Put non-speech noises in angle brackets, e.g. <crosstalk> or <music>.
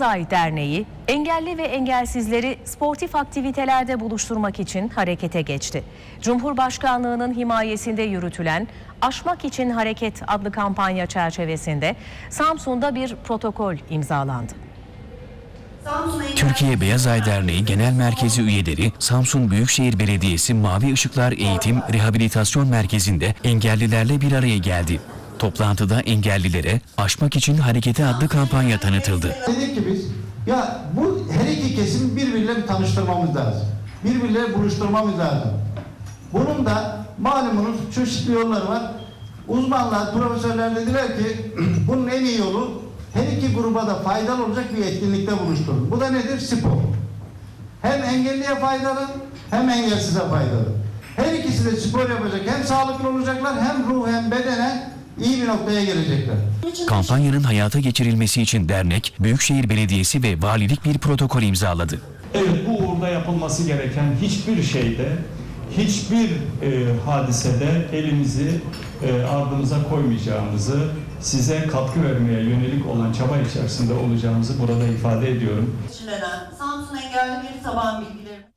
Day Derneği, engelli ve engelsizleri sportif aktivitelerde buluşturmak için harekete geçti. Cumhurbaşkanlığının himayesinde yürütülen Aşmak İçin Hareket adlı kampanya çerçevesinde Samsun'da bir protokol imzalandı. Türkiye Beyaz Ay Derneği Genel Merkezi üyeleri Samsun Büyükşehir Belediyesi Mavi Işıklar Eğitim Rehabilitasyon Merkezi'nde engellilerle bir araya geldi. Toplantıda engellilere Aşmak İçin Hareketi adlı kampanya tanıtıldı. Dedik ki biz ya bu her iki kesim birbiriyle bir tanıştırmamız lazım. Birbirleriyle buluşturmamız lazım. Bunun da malumunuz çeşitli yolları var. Uzmanlar, profesörler dediler ki <clears throat> bunun en iyi yolu her iki gruba da faydalı olacak bir etkinlikte buluşturun. Bu da nedir? Spor. Hem engelliye faydalı hem engelsize faydalı. Her ikisi de spor yapacak. Hem sağlıklı olacaklar hem ruh hem bedenen iyi bir noktaya gelecekler. Kampanyanın hayata geçirilmesi için dernek, Büyükşehir Belediyesi ve Valilik bir protokol imzaladı. Evet bu uğurda yapılması gereken hiçbir şeyde, hiçbir e, hadisede elimizi e, ardımıza koymayacağımızı, size katkı vermeye yönelik olan çaba içerisinde olacağımızı burada ifade ediyorum. Samsun Engelli Bir Taban Bilgileri